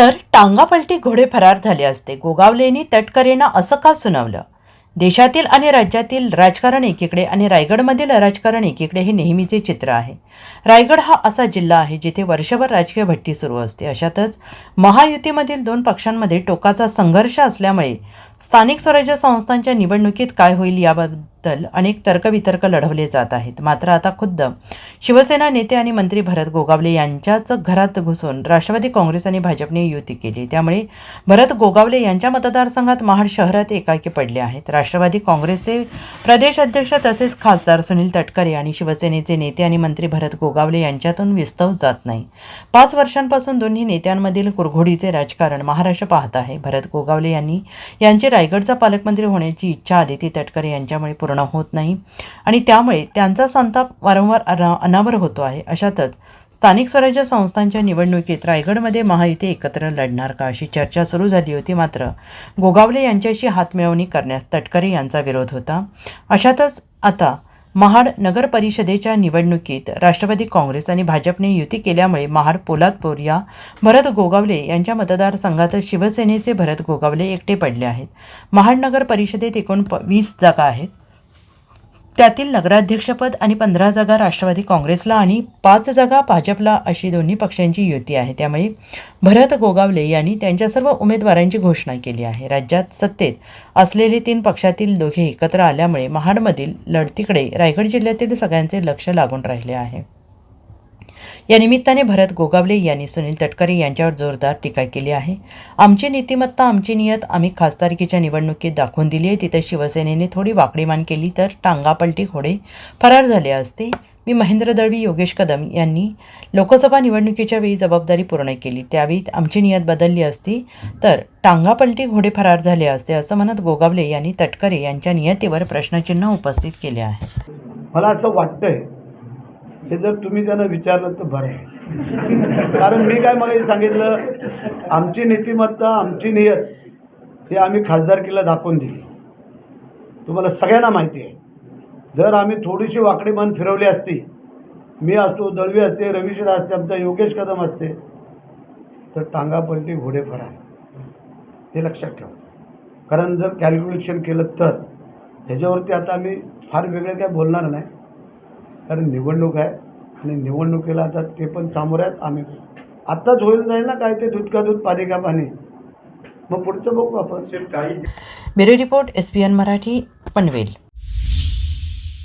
तर टांगापलटी घोडे फरार झाले असते. गोगावलेनी तटकरेंना असं का सुनावलं? देशातील आणि राज्यातील राजकारण एकीकडे आणि रायगडमधील राजकारण एकीकडे हे नेहमीचे चित्र आहे. रायगड हा असा जिल्हा आहे जिथे वर्षभर राजकीय भट्टी सुरू असते. अशातच महायुतीमधील दोन पक्षांमध्ये टोकाचा संघर्ष असल्यामुळे स्थानिक स्वराज्य संस्थांच्या निवडणुकीत काय होईल याबद्दल अनेक तर्कवितर्क लढवले जात आहेत. मात्र आता खुद्द शिवसेना नेते आणि मंत्री भरत गोगावले यांच्याच घरात घुसून राष्ट्रवादी काँग्रेस आणि भाजपने युती केली. त्यामुळे भरत गोगावले यांच्या मतदारसंघात महाड शहरात एकाकी पडले आहेत. राष्ट्रवादी काँग्रेसचे प्रदेश अध्यक्ष तसेच खासदार सुनील तटकरे आणि शिवसेनेचे नेते आणि मंत्री भरत गोगावले यांच्यातून विस्तव जात नाही. पाच वर्षांपासून दोन्ही नेत्यांमधील कुरघोडीचे राजकारण महाराष्ट्र पाहत आहे. भरत गोगावले यांनी यांचे रायगडचा पालकमंत्री होण्याची इच्छा आदिती तटकरे यांच्यामुळे पूर्ण होत नाही आणि त्यामुळे त्यांचा संताप वारंवार अना अनावर होतो आहे. अशातच स्थानिक स्वराज्य संस्थांच्या निवडणुकीत रायगडमध्ये महायुती एकत्र लढणार का अशी चर्चा सुरू झाली होती. मात्र गोगावले यांच्याशी हातमिळवणी करण्यास तटकरे यांचा विरोध होता. अशातच आता महाड नगर परिषदेच्या निवडणुकीत राष्ट्रवादी काँग्रेस आणि भाजपने युती केल्यामुळे महाड पोलादपूर या भरत गोगावले यांच्या मतदारसंघात शिवसेनेचे भरत गोगावले एकटे पडले आहेत. महाड नगर परिषदेत एकूण प वीस जागा आहेत. त्यातील नगराध्यक्षपद आणि पंधरा जागा राष्ट्रवादी काँग्रेसला आणि पाच जागा भाजपला अशी दोन्ही पक्षांची युती आहे. त्यामुळे भरत गोगावले यांनी त्यांच्या सर्व उमेदवारांची घोषणा केली आहे. राज्यात सत्तेत असलेले तीन पक्षातील दोघे एकत्र आल्यामुळे महाडमधील लढतीकडे रायगड जिल्ह्यातील सगळ्यांचे लक्ष लागून राहिले आहे. या निमित्ताने भरत गोगावले यांनी सुनील तटकरे यांच्यावर जोरदार टीका केली आहे. आमची नीतिमत्ता आमची नियत आम्ही खासदारकीच्या निवडणुकीत दाखवून दिली आहे. तिथे शिवसेनेने थोडी वाकडीमान केली तर टांगापलटी घोडे फरार झाले असते. मी महेंद्र दळवी योगेश कदम यांनी लोकसभा निवडणुकीच्या वेळी जबाबदारी पूर्ण केली. त्यावेळी आमची नियत बदलली असती तर टांगापलटी घोडे फरार झाले असते असं म्हणत गोगावले यांनी तटकरे यांच्या नियतीवर प्रश्नचिन्ह उपस्थित केले आहे. मला असं वाटतंय हे जर तुम्ही त्यांना विचारलं तर बरं आहे. कारण मी काय मला सांगितलं आमची नीतिमत्ता आमची नियत हे आम्ही खासदारकीला दाखवून दिली. तुम्हाला सगळ्यांना माहिती आहे. जर आम्ही थोडीशी वाकडी मान फिरवली असती मी असतो दळवी असते रविशरा असते आमचा योगेश कदम असते तर टांगापलटी घोडे फरा हे लक्षात ठेवा. कारण जर कॅल्क्युलेशन केलं तर ह्याच्यावरती आता आम्ही फार वेगळं काय बोलणार नाही. कारण निवडणूक आहे आणि निवडणुकीला आता ते पण सामोरे आहेत. आम्ही आत्ताच होईल जाईल ना काय ते दूध का दूध पाणी. का पाणी मग पुढचं बघू आपण. Bureau report S P N Marathi Panvel.